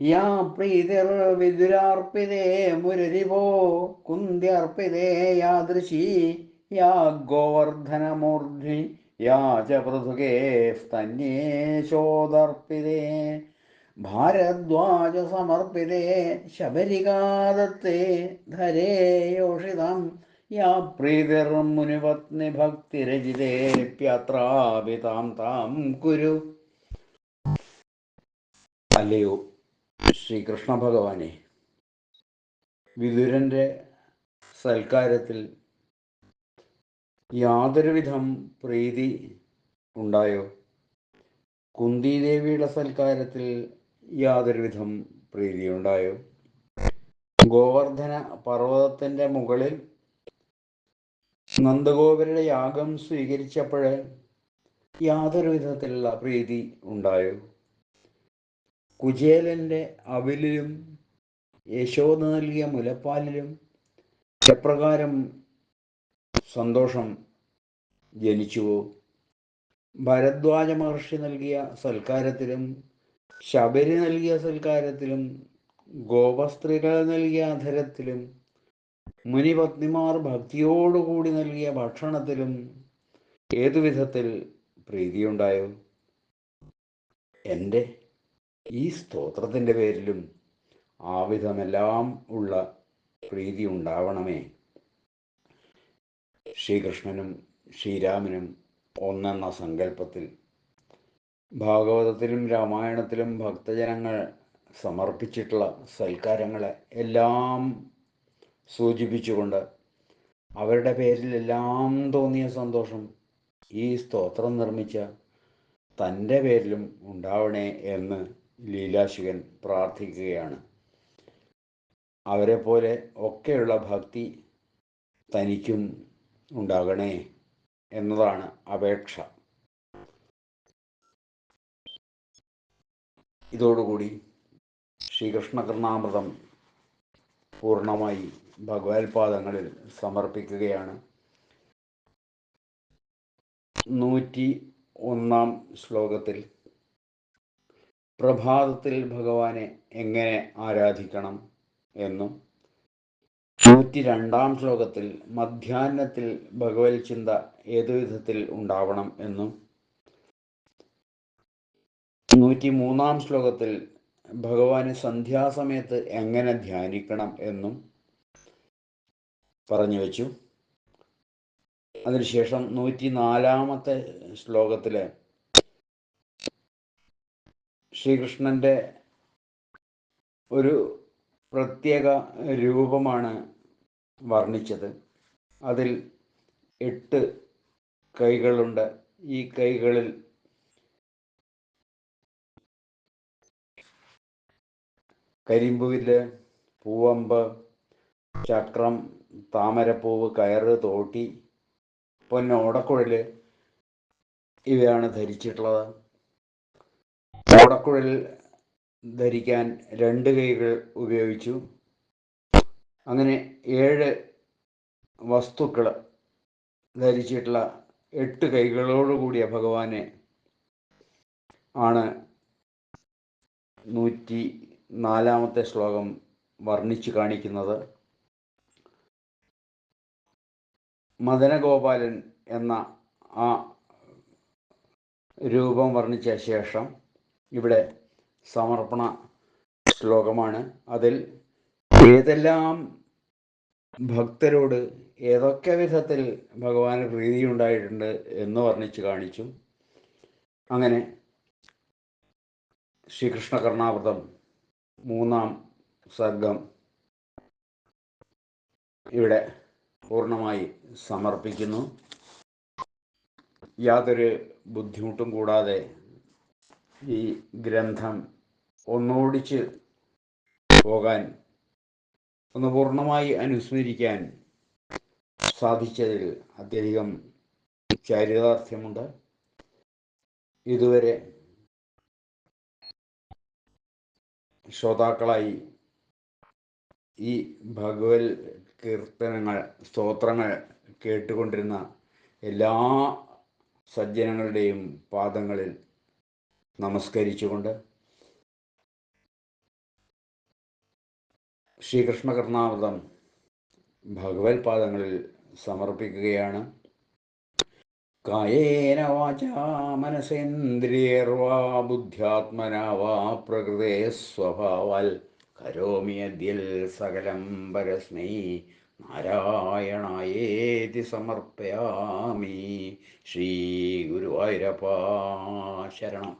യാ പ്രീതിർ വിദുരാർപ്പിതേ മുരരിവോ കുന്ത്യർപ്പിതേ യാദൃശി യാ ഗോവർദ്ധനമൂർധി യാ ച പൃഥുകേ സ്തന്യേശോദർപ്പിതേ ഭാരദ്വാജ സമർപ്പിതേ ശബരികാദത്തെ ധരേ യോഷിതം യാ പ്രീതിർ മുനിപത്നി ഭക്തിരചിതേപ്യത്രാപിതാം താം കുരു. അല്ലയോ? ശ്രീകൃഷ്ണ ഭഗവാനെ വിതുരന്റെ സൽക്കാരത്തിൽ യാതൊരുവിധം പ്രീതി ഉണ്ടായോ? കുന്തിദേവിയുടെ സൽക്കാരത്തിൽ യാതൊരുവിധം പ്രീതി ഉണ്ടായോ? ഗോവർദ്ധന പർവതത്തിന്റെ മുകളിൽ നന്ദഗോപരുടെ യാഗം സ്വീകരിച്ചപ്പോൾ യാതൊരു വിധത്തിലുള്ള പ്രീതി ഉണ്ടായോ? കുചേലന്റെ അവിലിലും യശോദ നൽകിയ മുലപ്പാലിലും എപ്രകാരം സന്തോഷം ജനിച്ചുവോ? ഭരദ്വാജ മഹർഷി നൽകിയ സൽക്കാരത്തിലും ശബരി നൽകിയ സൽക്കാരത്തിലും ഗോപസ്ത്രീകൾ നൽകിയ അധരത്തിലും മുനിപത്നിമാർ ഭക്തിയോടുകൂടി നൽകിയ ഭക്ഷണത്തിലും ഏതുവിധത്തിൽ പ്രീതിയുണ്ടായോ? എന്റെ ഈ സ്തോത്രത്തിന്റെ പേരിലും ആവിധമെല്ലാം വിധമെല്ലാം ഉള്ള പ്രീതി ഉണ്ടാവണമേ. ശ്രീകൃഷ്ണനും ശ്രീരാമനും ഒന്നെന്ന സങ്കല്പത്തിൽ ഭാഗവതത്തിലും രാമായണത്തിലും ഭക്തജനങ്ങൾ സമർപ്പിച്ചിട്ടുള്ള സൽക്കാരങ്ങളെ എല്ലാം സൂചിപ്പിച്ചുകൊണ്ട് അവരുടെ പേരിലെല്ലാം തോന്നിയ സന്തോഷം ഈ സ്തോത്രം നിർമ്മിച്ച തന്റെ പേരിലും ഉണ്ടാവണേ എന്ന് ലീലാശുകൻ പ്രാർത്ഥിക്കുകയാണ്. അവരെ പോലെ ഒക്കെയുള്ള ഭക്തി തനിക്കും ഉണ്ടാകണേ എന്നതാണ് അപേക്ഷ. ഇതോടുകൂടി ശ്രീകൃഷ്ണ കർണാമൃതം പൂർണമായി ഭഗവത്പാദങ്ങളിൽ സമർപ്പിക്കുകയാണ്. നൂറ്റി ഒന്നാം ശ്ലോകത്തിൽ പ്രഭാതത്തിൽ ഭഗവാനെ എങ്ങനെ ആരാധിക്കണം എന്നും നൂറ്റി രണ്ടാം ശ്ലോകത്തിൽ മധ്യാഹ്നത്തിൽ ഭഗവത് ചിന്ത ഏതു വിധത്തിൽ ഉണ്ടാവണം എന്നും നൂറ്റി മൂന്നാം ശ്ലോകത്തിൽ ഭഗവാന് സന്ധ്യാസമയത്ത് എങ്ങനെ ധ്യാനിക്കണം എന്നും പറഞ്ഞു വെച്ചു. അതിനുശേഷം നൂറ്റി നാലാമത്തെ ശ്ലോകത്തിൽ ശ്രീകൃഷ്ണന്റെ ഒരു പ്രത്യേക രൂപമാണ് വർണിച്ചത്. അതിൽ എട്ട് കൈകളുണ്ട്. ഈ കൈകളിൽ കരിമ്പുവിൽ പൂവമ്പ് ചക്രം താമരപ്പൂവ് കയറ് തോട്ടി പൊന്നോടക്കുഴൽ ഇവയാണ് ധരിച്ചിട്ടുള്ളത്. ഓടക്കുഴൽ ധരിക്കാൻ രണ്ട് കൈകൾ ഉപയോഗിച്ചു. അങ്ങനെ ഏഴ് വസ്തുക്കൾ ധരിച്ചിട്ടുള്ള എട്ട് കൈകളോടുകൂടിയ ഭഗവാനെ ആണ് നൂറ്റി നാലാമത്തെ ശ്ലോകം വർണിച്ചു കാണിക്കുന്നത്. മദനഗോപാലൻ എന്ന ആ രൂപം വർണിച്ച ശേഷം ഇവിടെ സമർപ്പണ ശ്ലോകമാണ്. അതിൽ ഏതെല്ലാം ഭക്തരോട് ഏതൊക്കെ വിധത്തിൽ ഭഗവാന് പ്രീതിയുണ്ടായിട്ടുണ്ട് എന്ന് വർണിച്ച് കാണിച്ചു. അങ്ങനെ ശ്രീകൃഷ്ണ കർണാവൃതം മൂന്നാം സർഗം ഇവിടെ പൂർണമായി സമർപ്പിക്കുന്നു. യാതൊരു ബുദ്ധിമുട്ടും കൂടാതെ ഈ ഗ്രന്ഥം ഒന്നോടിച്ച് പോകാൻ ഒന്ന് പൂർണമായി അനുസ്മരിക്കാൻ സാധിച്ചതിൽ അത്യധികം ചാരിതാർത്ഥ്യമുണ്ട്. ഇതുവരെ ശ്രോതാക്കളായി ഈ ഭഗവത് കീർത്തനങ്ങൾ സ്തോത്രങ്ങൾ കേട്ടുകൊണ്ടിരുന്ന എല്ലാ സജ്ജനങ്ങളുടെയും പാദങ്ങളിൽ നമസ്കരിച്ചുകൊണ്ട് ശ്രീകൃഷ്ണ കർണാമൃതം ഭഗവത് പാദങ്ങളിൽ സമർപ്പിക്കുകയാണ്. കായേന വാചാ മനസേന്ദ്രിയർവാ ബുദ്ധ്യാത്മനാ വാ പ്രകൃതേ സ്വഭാവാൽ കരോമി സകലം പരസ്മൈ നാരായണായേതി സമർപ്പയാമി. ശ്രീ ഗുരുവായൂരപ്പ ശരണം.